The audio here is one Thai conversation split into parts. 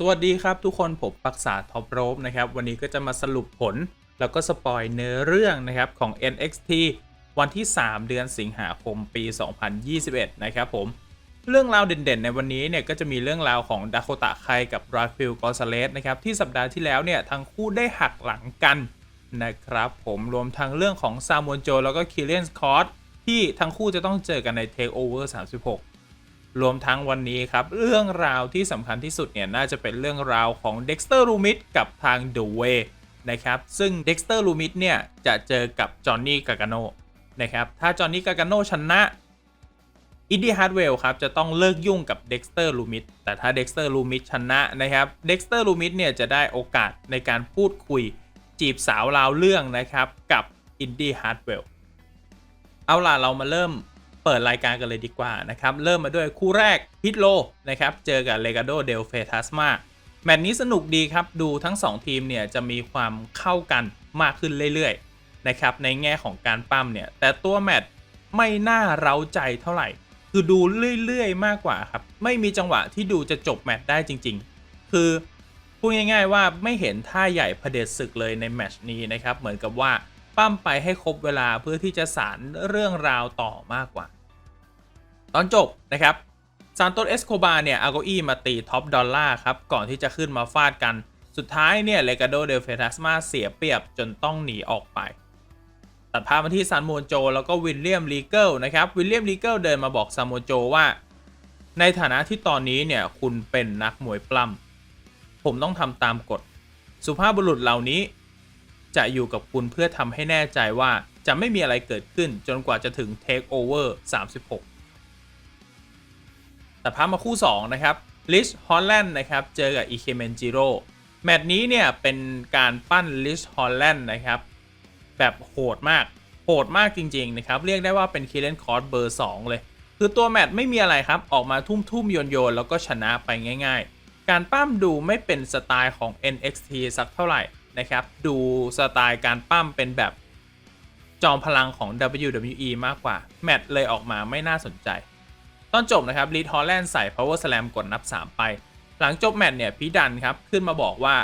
สวัสดีครับทุกคนผมปักษาท็อปโรบนะครับ วันนี้ก็จะมาสรุปผล แล้วก็สปอยเนื้อเรื่องนะครับของ NXT วันที่ 3 เดือนสิงหาคมปี 2021 นะครับผม เรื่องราวเด่นๆ ในวันนี้เนี่ยก็จะมีเรื่องราวของดาโคตะไคกับราฟิลกอซาเลสนะครับที่สัปดาห์ที่แล้วเนี่ยทั้งคู่ได้หักหลังกันนะครับผมรวมทั้งเรื่องของซามอนโจแล้วก็คิเลนสคอตที่ทั้งคู่จะต้องเจอกันใน Takeover 36 รวมทั้งวันนี้ครับ เรื่องราวที่สำคัญที่สุดเนี่ยน่าจะเป็นเรื่องราวของ Dexter l u m i t กับทาง The Way นะครับซึ่ง Dexter l u m i t เนี่ยจะเจอกับจอห์นนี่กากาโนนะครับถ้าจอห์นนี่กากาโนชนะอินดี้ฮาร์ดเวลครับจะต้องเลิกยุ่งกับ Dexter l u m i t แต่ถ้า Dexter l u m i t ชนะนะครับ Dexter l u m i t เนี่ยจะได้โอกาสในการพูดคุยจีบสาวราวเรื่องนะครับกับอินดี้ฮาร์ดเวลเอาล่ะเรามาเริ่ม เปิดรายการกันเลยดีกว่านะครับ เริ่มมาด้วยคู่แรกฮิตโลนะครับ เจอกับเลกาโดเดลเฟทัสมาแมตช์นี้สนุกดีครับ ดูทั้ง 2 ทีมเนี่ยจะมีความเข้ากันมากขึ้นเรื่อยๆนะครับในแง่ของการปั้มเนี่ยแต่ตัวแมตช์ไม่น่าเร้าใจเท่าไหร่ คือดูเรื่อยๆ มากกว่าครับ ไม่มีจังหวะที่ดูจะจบแมตช์ได้จริง ๆ คือพูดง่าย ๆ ว่าไม่เห็นท่าใหญ่เผด็จศึกเลยในแมตช์นี้นะครับเหมือนกับว่าปั้มไปให้ครบเวลาเพื่อที่จะสารเรื่องราวต่อมากกว่า ตอนจบนะครับซานโตสเอสโคบาเนี่ยเอาเก้าอี้มาตีท็อปดอลลาร์ครับ ก่อนที่จะขึ้นมาฟาดกัน สุดท้ายเนี่ยเลกาโดเดลเฟตัสมาเสียเปรียบจนต้องหนีออกไป ตัดภาพมาที่ซานโมโจ แล้วก็วิลเลียมลีเกิลนะครับ วิลเลียมลีเกิลเดินมาบอกซานโมโจว่า ในฐานะที่ตอนนี้เนี่ยคุณเป็นนักมวยปล้ำผมต้องทำตามกฎ สุภาพบุรุษเหล่านี้ จะอยู่กับคุณเพื่อทำให้แน่ใจว่าจะไม่มีอะไรเกิดขึ้นจนกว่าจะถึง Take Over 36 แต่พามาคู่ 2 นะครับลิชฮอลแลนด์นะครับเจอกับอีเคเมนจิโร่แมตช์นี้เนี่ยเป็นการปั้นลิชฮอลแลนด์นะครับแบบโหดมากโหดมากจริง ๆ นะครับ เรียกได้ว่าเป็นคีเลนคอร์สเบอร์ 2 เลย คือตัวแมตช์ไม่มีอะไรครับ ออกมาทุ่มๆ โยน ๆ แล้วก็ชนะไปง่าย ๆ การปั้มดูไม่เป็นสไตล์ของ NXT สักเท่าไหร่นะครับ ดูสไตล์การปั้มเป็นแบบจอมพลังของ WWE มากกว่า แมตช์เลยออกมาไม่น่าสนใจ ตอนจบนะครับลีดฮอลแลนด์ใส่ power slam กดนับ 3 ไป หลังจบแมตช์เนี่ยพีดันครับขึ้นมาบอกว่า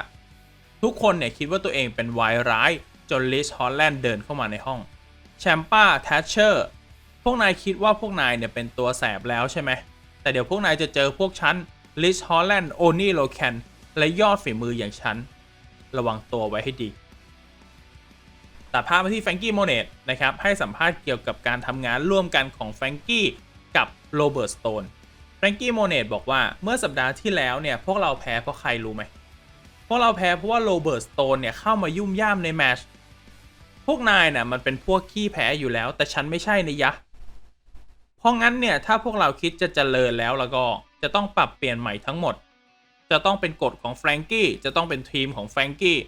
ทุกคนเนี่ยคิดว่าตัวเองเป็นวายร้ายจนลิชฮอลแลนด์เดินเข้ามาในห้องแชมป้าแทชเชอร์พวกนายคิดว่าพวกนายเนี่ยเป็นตัวแสบแล้วใช่ไหมแต่เดี๋ยวพวกนายจะเจอพวกฉันลิชฮอลแลนด์โอนี่โลแคนและยอดฝีมืออย่างฉัน ระวังตัวไว้ให้ดีตัดภาพมาที่แฟงกี้โมเนตนะครับให้สัมภาษณ์เกี่ยวกับการทำงานร่วมกันของแฟงกี้ กับโรเบิร์ตสโตนแฟรงกี้โมเนตบอกว่าเมื่อสัปดาห์ที่แล้วเนี่ยพวกเราแพ้เพราะใครรู้ไหมพวกเราแพ้เพราะว่าโรเบิร์ตสโตนเนี่ยเข้ามายุ่มย่ามในแมชพวกนายน่ะมันเป็นพวกขี้แพ้อยู่แล้ว แต่ฉันไม่ใช่นะยะ เพราะงั้นเนี่ยถ้าพวกเราคิดจะเจริญแล้วแล้วก็จะต้องปรับเปลี่ยนใหม่ทั้งหมด จะต้องเป็นกฎของแฟรงกี้จะต้องเป็นทีมของแฟรงกี้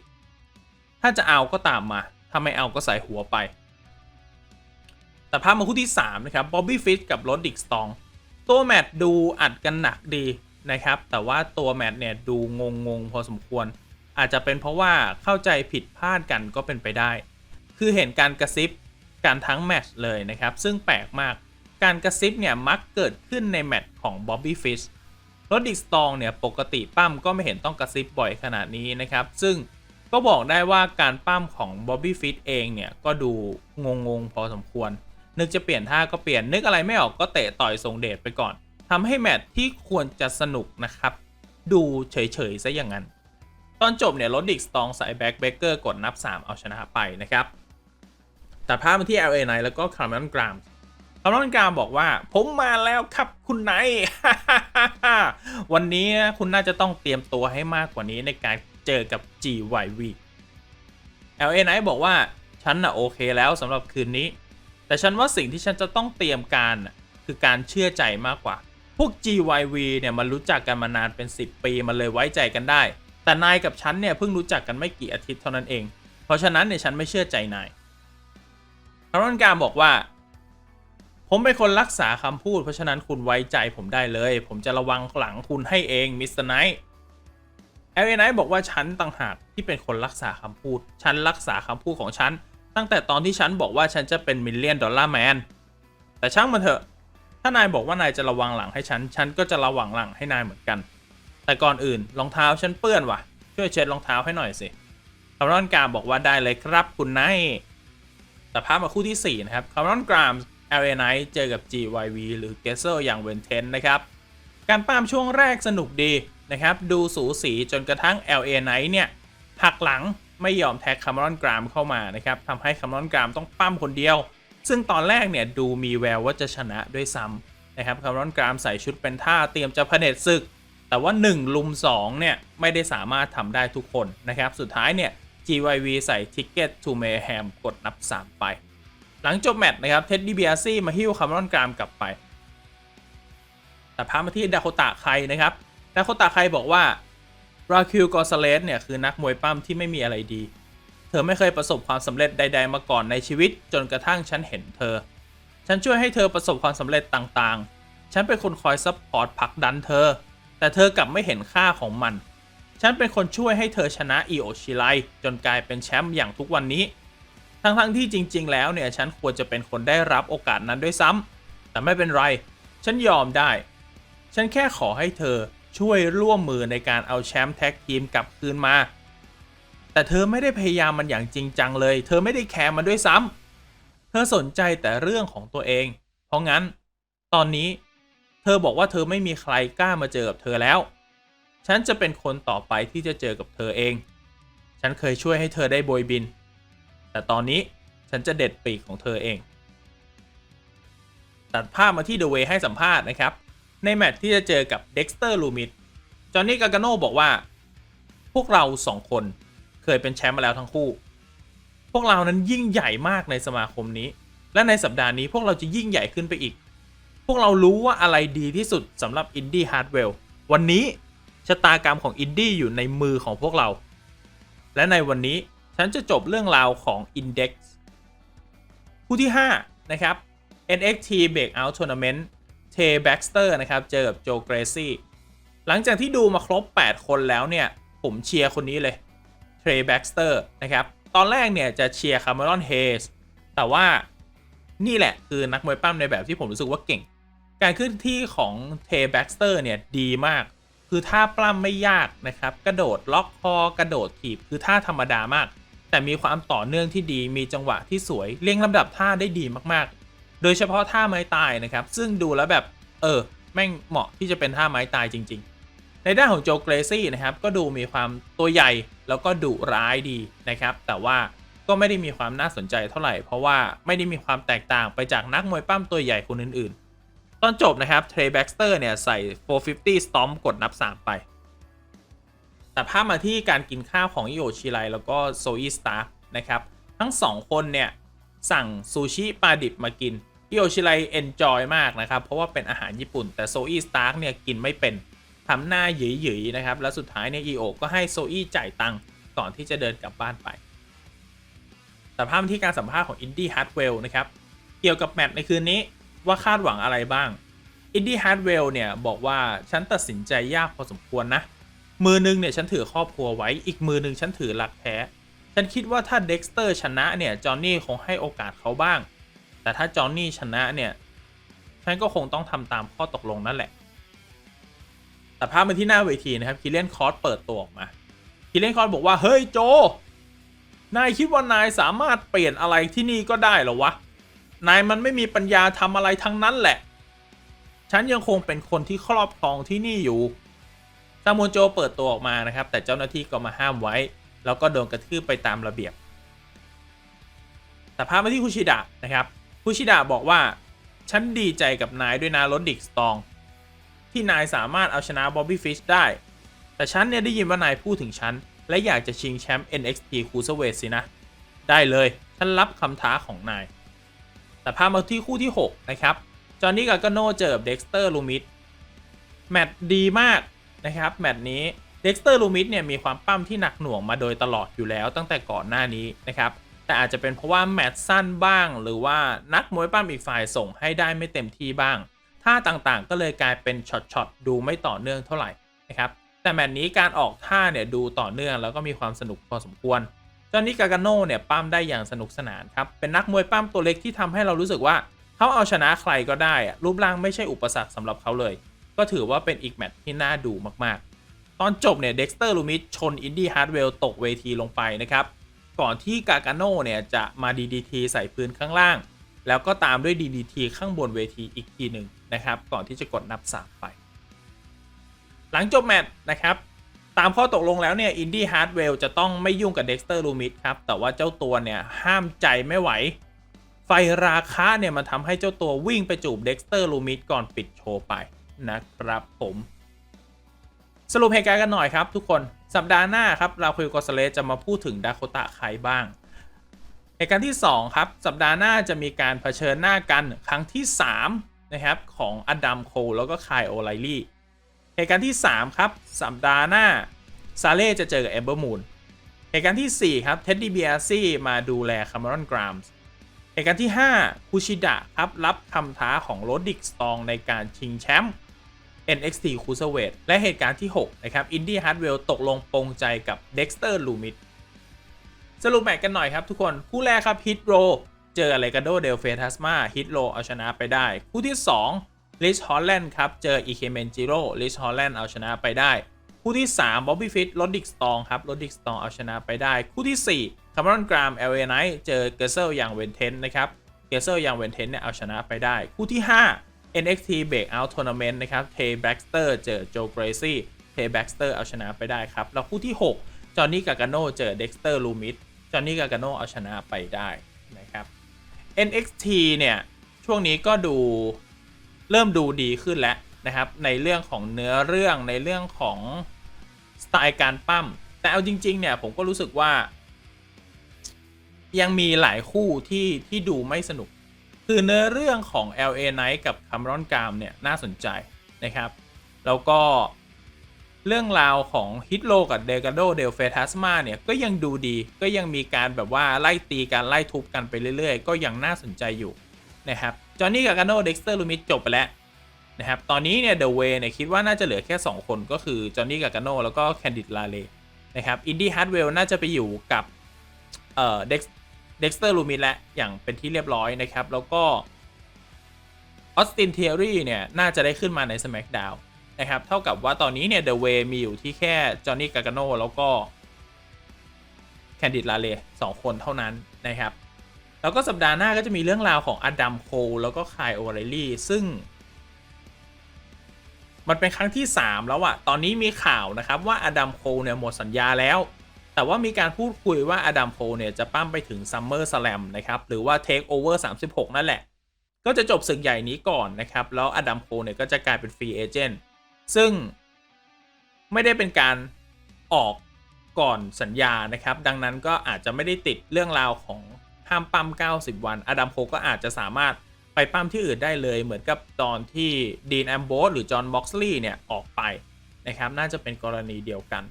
ถ้าจะเอาก็ตามมา ถ้าไม่เอาก็ใส่หัวไป แต่ภาพมาคู่ที่ 3 นะครับบ๊อบบี้ฟิชกับรถดิกสตอง ตัวแมตช์ดูอัดกันหนักดีนะครับ แต่ว่าตัวแมตช์เนี่ยดูงงงพอสมควร อาจจะเป็นเพราะว่าเข้าใจผิดพลาดกันก็เป็นไปได้ คือเห็นการกระซิบการทั้งแมตช์เลยนะครับ ซึ่งแปลกมาก การกระซิบเนี่ยมักเกิดขึ้นในแมตช์ของบ๊อบบี้ฟิชรถดิกสตองเนี่ยปกติปั้มก็ไม่เห็นต้องกระซิบบ่อยขนาดนี้นะครับ ซึ่งก็บอกได้ว่าการปั้มของบ๊อบบี้ฟิตเองเนี่ยก็ดูงงๆพอสมควร นึกจะเปลี่ยนท่าก็เปลี่ยนนึกอะไรไม่ออกก็เตะต่อยทรงเดชไปก่อนทำให้แมตช์ที่ควรจะสนุกนะครับ ดูเฉยๆซะอย่างนั้น ตอนจบเนี่ยรถดิกสตองใส่แบ็กเบเกอร์กดนับ 3 เอาชนะไปนะครับแต่ภาพมาที่ LA ไนแล้วก็คาร์มอนกรามคาร์มอนกรามบอกว่า ผมมาแล้วครับคุณไนวันนี้คุณน่าจะต้องเตรียมตัวให้มากกว่านี้ในการเจอกับ GYV LA Knight บอกว่า ฉันน่ะโอเคแล้วสำหรับคืนนี้ แต่ฉันว่าสิ่งที่ฉันจะต้องเตรียมการคือการเชื่อใจมากกว่า พวก GYV เนี่ยมันรู้จักกันมานานเป็น 10 ปีมันเลยไว้ใจกันได้ แต่นายกับฉันเนี่ยเพิ่งรู้จักกันไม่กี่อาทิตย์เท่านั้นเอง เพราะฉะนั้นเนี่ยฉันไม่เชื่อใจนายคารอนการบอกว่า ผมเป็นคนรักษาคำพูด เพราะฉะนั้นคุณไว้ใจผมได้เลย ผมจะระวังหลังคุณให้เองมิสเตอร์ไนท์เอลเอไนท์บอกว่าฉันต่างหากที่เป็นคนรักษาคำพูด ฉันรักษาคำพูดของฉัน ตั้งแต่ตอนที่ฉันบอกว่าฉันจะเป็นมิลเลียนดอลลาร์แมน แต่ช่างมันเถอะ ถ้านายบอกว่านายจะระวังหลังให้ฉัน ฉันก็จะระวังหลังให้นายเหมือนกัน แต่ก่อนอื่นรองเท้าฉันเปื้อนว่ะ ช่วยเช็ดรองเท้าให้หน่อยสิคาร์รอนกรามบอกว่าได้เลยครับคุณนายแต่ภาพมาคู่ที่ 4 นะครับคาร์รอนกราม LA Knight เจอกับ GYV หรือ g e s s e r อย่างเวนเทนนะครับ การป้ามช่วงแรกสนุกดีนะครับ ดูสูสีจนกระทั่ง LA Knight เนี่ยหักหลัง ไม่ยอมแท็กคาร์รอนกรามเข้ามานะครับทำให้คาร์รอนกรามต้องปั้มคนเดียว ซึ่งตอนแรกเนี่ยดูมีแววว่าจะชนะด้วยซ้ำนะครับคาร์รอนกรามใส่ชุดเป็นท่าเตรียมจะเผด็จศึก แต่ว่า 1 ลุม2เนี่ยไม่ได้สามารถทำได้ทุกคนนะครับสุดท้ายเนี่ย GYV ใส่ Ticket to Mayhem กดนับ 3 ไป หลังจบแมตช์นะครับเท็ดดี้เบียซี่มาฮิ้วคาร์รอนกรามกลับไป แต่พามาที่ดาโคตะไคนะครับดาโคตะไคบอกว่า ราคิวกอซาเลสเนี่ยคือนักมวยปั้มที่ไม่มีอะไรดี เธอไม่เคยประสบความสำเร็จใด ๆ มาก่อนในชีวิตจนกระทั่งฉันเห็นเธอ ฉันช่วยให้เธอประสบความสำเร็จต่างๆ ฉันเป็นคนคอยซัพพอร์ตผลักดันเธอ แต่เธอกลับไม่เห็นค่าของมัน ฉันเป็นคนช่วยให้เธอชนะอิโอชิไลจนกลายเป็นแชมป์อย่างทุกวันนี้ ทั้งๆที่จริง ๆ แล้วเนี่ยฉันควรจะเป็นคนได้รับโอกาสนั้นด้วยซ้ำแต่ไม่เป็นไร ฉันยอมได้ ฉันแค่ขอให้เธอ ช่วยร่วมมือในการเอาแชมป์แท็กทีมกลับคืนมา แต่เธอไม่ได้พยายามมันอย่างจริงจังเลย เธอไม่ได้แคร์มันด้วยซ้ำเธอสนใจแต่เรื่องของตัวเอง เพราะงั้น ตอนนี้เธอบอกว่าเธอไม่มีใครกล้ามาเจอกับเธอแล้ว ฉันจะเป็นคนต่อไปที่จะเจอกับเธอเอง ฉันเคยช่วยให้เธอได้โบยบิน แต่ตอนนี้ฉันจะเด็ดปีกของเธอเอง ตัดภาพมาที่เดอะเวให้สัมภาษณ์นะครับ ในแมตช์ที่จะเจอกับเด็กสเตอร์ลูมิดจอห์นนี่กากาโนบอกว่า พวกเราสองคนเคยเป็นแชมป์มาแล้วทั้งคู่ พวกเรานั้นยิ่งใหญ่มากในสมาคมนี้ และในสัปดาห์นี้พวกเราจะยิ่งใหญ่ขึ้นไปอีก พวกเรารู้ว่าอะไรดีที่สุดสำหรับอินดี้ฮาร์ดเวลวันนี้ชะตากรรมของอินดี้อยู่ในมือของพวกเรา และในวันนี้ฉันจะจบเรื่องราวของ Index คู่ที่ 5 นะครับ NXT Breakout Tournament เทแบ็กสเตอร์นะครับ เจอกับโจเกรซี่ หลังจากที่ดูมาครบ 8 คนแล้วเนี่ย ผมเชียร์คนนี้เลยเทรแบ็กสเตอร์นะครับ ตอนแรกเนี่ยจะเชียร์คาร์เมรอนเฮสแต่ว่านี่แหละคือนักมวยปั้มในแบบที่ผมรู้สึกว่าเก่ง การขึ้นที่ของเทแบ็กสเตอร์เนี่ยดีมาก คือท่าปล้ำไม่ยากนะครับ กระโดดล็อกคอกระโดดถีบคือท่าธรรมดามาก แต่มีความต่อเนื่องที่ดีมีจังหวะที่สวยเรียงลำดับท่าได้ดีมาก ดยเฉพาะท่าไม้ตายนะครับ ซึ่งดูแล้วแบบเออแม่งเหมาะที่จะเป็นท่าไม้ตายจริง ๆ ในด้านของโจเกรซี่นะครับก็ดูมีความตัวใหญ่แล้วก็ดุร้ายดีนะครับ แต่ว่าก็ไม่ได้มีความน่าสนใจเท่าไหร่ เพราะว่าไม่ได้มีความแตกต่างไปจากนักมวยปั้มตัวใหญ่คนอื่นๆ ตอนจบนะครับเทรย์แบ็กสเตอร์เนี่ยใส่ 450 s t o m กดนับ 3 ไป แต่ภาพมาที่การกินข้าวของอิโอชิไ i แล้วก็โซอีสตาร์นะครับ ทั้ง 2 คนเนี่ยสั่งซูชิปลาดิบมากิน อิโอชิไ i เอนจอยมากนะครับ เพราะว่าเป็นอาหารญี่ปุ่น แต่โซอี้สตาร์กเนี่ยกินไม่เป็นทำหน้าหยีๆนะครับ แล้วสุดท้ายเนี่ยอีโอก็ให้โซอี้จ่ายตังค์ก่อนที่จะเดินกลับบ้านไปแต่ภาพที่การสัมภาษณ์ของอินดี้ฮาร์ดเวลนะครับ เกี่ยวกับแมตช์ในคืนนี้ว่าคาดหวังอะไรบ้างอินดี้ฮาร์ดเวลเนี่ยบอกว่าฉันตัดสินใจยากพอสมควรนะ มือนึงเนี่ยฉันถือครอบครัวไว้อีกมือนึงฉันถือหลักแท้ ฉันคิดว่าถ้าเด็กสเตอร์ชนะเนี่ยจอห์นนี่คงให้โอกาสเขาบ้าง แต่ถ้าจอห์นนี่ชนะเนี่ย ฉันก็คงต้องทำตามข้อตกลงนั่นแหละ แต่ภาพมาที่หน้าเวทีนะครับคิเลนคอร์สเปิดตัวออกมาคิเลนคอร์สบอกว่า เฮ้ยโจ นายคิดว่านายสามารถเปลี่ยนอะไรที่นี่ก็ได้เหรอวะ นายมันไม่มีปัญญาทำอะไรทั้งนั้นแหละ ฉันยังคงเป็นคนที่ครอบครองที่นี่อยู่ซามอนโจเปิดตัวออกมานะครับ แต่เจ้าหน้าที่ก็มาห้ามไว้ แล้วก็โดนกระทืบไปตามระเบียบแต่พามาที่คุชิดะนะครับ คุชิดะบอกว่า ฉันดีใจกับนายด้วยนะรถดิกสตอง ที่นายสามารถเอาชนะบ๊อบบี้ฟิชได้ แต่ฉันเนี่ยได้ยินว่านายพูดถึงฉัน และอยากจะชิงแชมป์ NXT Cruiserweight สินะ ได้เลย ฉันรับคำท้าของนาย แต่พามาที่คู่ที่ 6 นะครับ จอห์นนี่กากโนเจอกับเด็กสเตอร์ลูมิดแมตช์ดีมากนะครับ แมตช์นี้เด็กสเตอร์ลูมิดเนี่ยมีความปั้มที่หนักหน่วงมาโดยตลอดอยู่แล้วตั้งแต่ก่อนหน้านี้นะครับ แต่อาจจะเป็นเพราะว่าแมตช์สั้นบ้าง หรือว่านักมวยปั้มอีกฝ่ายส่งให้ได้ไม่เต็มที่บ้าง ท่าต่างๆ ก็เลยกลายเป็นช็อตๆดูไม่ต่อเนื่องเท่าไหร่นะครับแต่แมตช์นี้การออกท่าเนี่ยดูต่อเนื่องแล้วก็มีความสนุกพอสมควรจอห์นนี่กากาโน่เนี่ยปั้มได้อย่างสนุกสนานครับเป็นนักมวยปั้มตัวเล็กที่ทำให้เรารู้สึกว่าเขาเอาชนะใครก็ได้ รูปร่างไม่ใช่อุปสรรคสำหรับเขาเลย ก็ถือว่าเป็นอีกแมตช์ที่น่าดูมากๆ ตอนจบเนี่ยเด็กสเตอร์ลูมิสชนอินดี้ฮาร์ดเวลตกเวทีลงไปนะครับ ก่อนที่กากาโน่เนี่ยจะมา DDT ใส่ปืนข้างล่าง แล้วก็ตามด้วย DDT ข้างบนเวทีอีกทีหนึ่งนะครับ ก่อนที่จะกดนับ 3 ไป หลังจบแมตช์นะครับ ตามข้อตกลงแล้วเนี่ยอินดี้ฮาร์ดเวลจะต้องไม่ยุ่งกับเด็กสเตอร์ลูมิสครับ แต่ว่าเจ้าตัวเนี่ยห้ามใจไม่ไหว ไฟราคาเนี่ยมันทำให้เจ้าตัววิ่งไปจูบเด็กสเตอร์ลูมิสก่อนปิดโชว์ไปนะครับผม สรุปเหตุการณ์กันหน่อยครับทุกคน สัปดาห์หน้าครับราคุยกอสเลสจะมาพูดถึงดาโคตะใครบ้างเหตุการณ์ที่ 2 ครับ สัปดาห์หน้าจะมีการเผชิญหน้ากันครั้งที่ 3 นะครับ ของอดัมโคลแล้วก็คายโอไลลี่เหตุการณ์ที่ 3 ครับ สัปดาห์หน้า ซาเล่จะเจอกับเอเบอร์มูนเหตุการณ์ทีสี่4 ครับเท็ดดี้เบียซี่มาดูแลคาร์มรอนกรามส์เหตุการณ์ที่5คุชิดะครับรับคำท้าของโรดิกสตองในการชิงแชมป์ NXT Cruiserweight และเหตุการณ์ที่ 6 นะครับอินดี้ฮาร์ดเวลตกลงปรงใจกับ Dexter Lumis สรุปแมตช์กันหน่อยครับทุกคน คู่แรกครับฮิตโรเจออะไรกาโดเดลเฟทัสมาฮิตโรเอาชนะไปได้ คู่ที่2ลิชฮอลแลนด์ครับ เจออีเคเมนจิโร่ลิชฮอลแลนด์เอาชนะไปได้ คู่ที่3บ๊อบบี้ฟิตลอดิกสตองครับลอดิกสตองเอาชนะไปได้ คู่ที่4คาร์มอนกรามเอลเอไนท์เจอเกเซลอย่างเวนเทนนะครับเกเซลอย่างเวนเทนเนี่ยเอาชนะไปได้ คู่ที่ 5 NXT Breakout Tournament นะครับเทแบ็กสเตอร์เจอโจเกรซี่เทแบ็กสเตอร์เอาชนะไปได้ครับ แล้วคู่ที่ 6 จอห์นนี่กากาโนเจอเด็กสเตอร์ลูมิสจอห์นนี่กากาโนเอาชนะไปได้นะครับ NXT เนี่ยช่วงนี้ก็ดูเริ่มดูดีขึ้นแล้วนะครับในเรื่องของเนื้อเรื่องในเรื่องของสไตล์การปั้มแต่เอาจริง ๆ เนี่ยผมก็รู้สึกว่า ยังมีหลายคู่ที่ที่ดูไม่สนุก คือเนื้อเรื่องของ LA Knight กับ Cameron g r a m เนี่ยน่าสนใจนะครับ แล้วก็เรื่องราวของฮิตโลกับเดกาโดเดลเฟทัสมาเนี่ยก็ยังดูดีก็ยังมีการแบบว่าไล่ตีการไล่ทุบกันไปเรื่อยๆ ก็ยังน่าสนใจอยู่นะครับจอห์นนี่กับกาโนเด็กสเตอร์ลูมิสจบไปแล้วนะครับตอนนี้เนี่ยเดอะเวเนี่ยคิดว่าน่าจะเหลือแค่ 2 คนก็คือจอห์นนี่กับกาโนแล้วก็แคนดิดลาเลนะครับอินดี้ฮาร์ดเวลน่าจะไปอยู่กับเอ่อเด็ก เด็กสเตอร์ลูมิสแล้วอย่างเป็นที่เรียบร้อยนะครับ แล้วก็ออสตินเทอรี่เนี่ย น่าจะได้ขึ้นมาใน SmackDown นะครับ เท่ากับว่าตอนนี้เนี่ยเดอะเวมีอยู่ที่แค่จอห์นนี่กากาโนแล้วก็แคนดิดลาเลสองคนเท่านั้นนะครับ แล้วก็สัปดาห์หน้าก็จะมีเรื่องราวของอดัมโคลแล้วก็คายโอไรลี่ซึ่ง มันเป็นครั้งที่ 3 แล้วอะตอนนี้มีข่าวนะครับว่าอดัมโคลเนี่ยหมดสัญญาแล้ว แต่ว่ามีการพูดคุยว่าอดัมโคลเนี่ยจะปั้มไปถึงซัมเมอร์สแลมนะครับ หรือว่าเทคโอเวอร์36 นั่นแหละ ก็จะจบศึกใหญ่นี้ก่อนนะครับ แล้วอดัมโคลเนี่ยก็จะกลายเป็นฟรีเอเจนต์ซึ่งไม่ได้เป็นการออกก่อนสัญญานะครับ ดังนั้นก็อาจจะไม่ได้ติดเรื่องราวของห้ามปั้ม 90 วันอดัมโคก็อาจจะสามารถไปปั้มที่อื่นได้เลย เหมือนกับตอนที่ดีนแอมโบสหรือจอห์นบ็อกซ์ลีย์เนี่ยออกไปนะครับ น่าจะเป็นกรณีเดียวกัน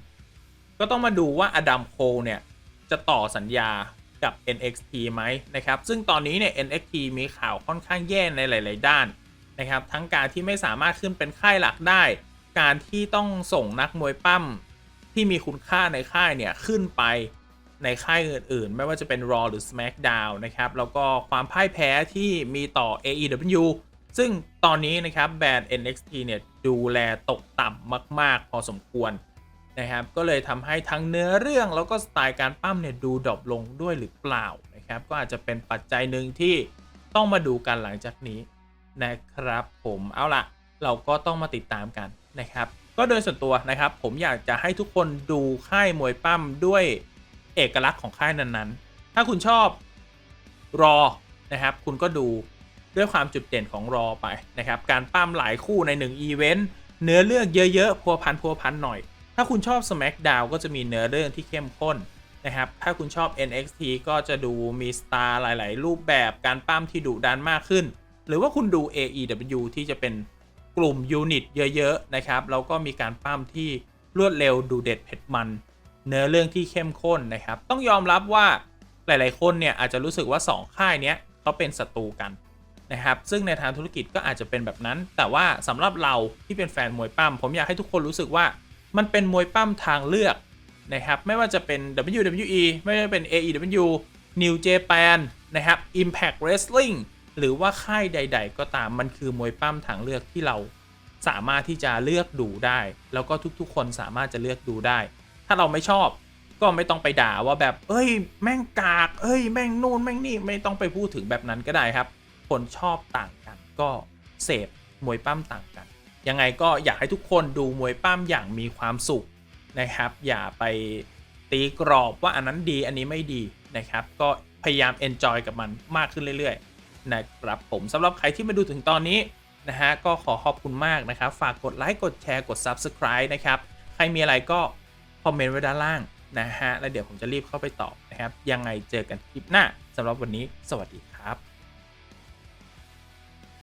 ก็ต้องมาดูว่าอดัมโคเนี่ย จะต่อสัญญากับ NXT ไหมนะครับ ซึ่งตอนนี้เนี่ย NXT มีข่าวค่อนข้างแย่ในหลาย ๆ ด้านนะครับ ทั้งการที่ไม่สามารถขึ้นเป็นค่ายหลักได้ การที่ต้องส่งนักมวยปั้มที่มีคุณค่าในค่ายเนี่ยขึ้นไปในค่ายอื่น ๆ ไม่ว่าจะเป็น Raw หรือ SmackDown นะครับ แล้วก็ความพ่ายแพ้ที่มีต่อ AEW ซึ่งตอนนี้นะครับแบรนด์ NXT เนี่ยดูแลตกต่ำมาก ๆ พอสมควร นะครับ ก็เลยทำให้ทั้งเนื้อเรื่องแล้วก็สไตล์การปั้มเนี่ยดูดรอปลงด้วยหรือเปล่านะครับ ก็อาจจะเป็นปัจจัยหนึ่งที่ต้องมาดูกันหลังจากนี้นะครับ ผมเอาละเราก็ต้องมาติดตามกันนะครับ ก็โดยส่วนตัวนะครับ ผมอยากจะให้ทุกคนดูค่ายมวยปั้มด้วยเอกลักษณ์ของค่ายนั้นๆ ถ้าคุณชอบรอนะครับ คุณก็ดูด้วยความจุดเด่นของรอไปนะครับ การปั้มหลายคู่ใน1อีเวนต์เนื้อเรื่องเยอะๆพัวพันพัวพันหน่อย ถ้าคุณชอบ SmackDown ก็จะมีเนื้อเรื่องที่เข้มข้นนะครับ ถ้าคุณชอบ NXT ก็จะดูมีสตาร์หลาย ๆ รูปแบบการปั้มที่ดุดันมากขึ้น หรือว่าคุณดู AEW ที่จะเป็นกลุ่มยูนิตเยอะ ๆ นะครับ แล้วก็มีการปั้มที่รวดเร็วดูเด็ดเผ็ดมัน เนื้อเรื่องที่เข้มข้นนะครับ ต้องยอมรับว่าหลาย ๆ คนเนี่ยอาจจะรู้สึกว่า 2 ค่ายเนี้ยเขาเป็นศัตรูกันนะครับ ซึ่งในทางธุรกิจก็อาจจะเป็นแบบนั้น แต่ว่าสำหรับเราที่เป็นแฟนมวยปั้มผมอยากให้ทุกคนรู้สึกว่า มันเป็นมวยปั้มทางเลือกนะครับไม่ว่าจะเป็น WWE ไม่ว่าจะเป็น AEW New Japan นะครับ Impact Wrestling หรือว่าค่ายใด ๆ ก็ตามมันคือมวยปั้มทางเลือกที่เราสามารถที่จะเลือกดูได้ แล้วก็ทุกๆ คนสามารถจะเลือกดูได้ ถ้าเราไม่ชอบก็ไม่ต้องไปด่าว่าแบบ เอ้ย แม่งกาก เอ้ย แม่งนู่นแม่งนี่ไม่ต้องไปพูดถึงแบบนั้นก็ได้ครับ คนชอบต่างกันก็เสพมวยปั้มต่างกัน ยังไงก็อยากให้ทุกคนดูมวยปั้มอย่างมีความสุขนะครับ อย่าไปตีกรอบว่าอันนั้นดีอันนี้ไม่ดีนะครับ ก็พยายาม enjoy กับมันมากขึ้นเรื่อยๆนะครับผมสำหรับใครที่มาดูถึงตอนนี้นะฮะก็ขอขอบคุณมากนะครับ ฝากกดไลค์กดแชร์กด Subscribe นะครับ ใครมีอะไรก็คอมเมนต์ไว้ด้านล่างนะฮะ แล้วเดี๋ยวผมจะรีบเข้าไปตอบนะครับ ยังไงเจอกันคลิปหน้าสำหรับวันนี้ สวัสดีครับ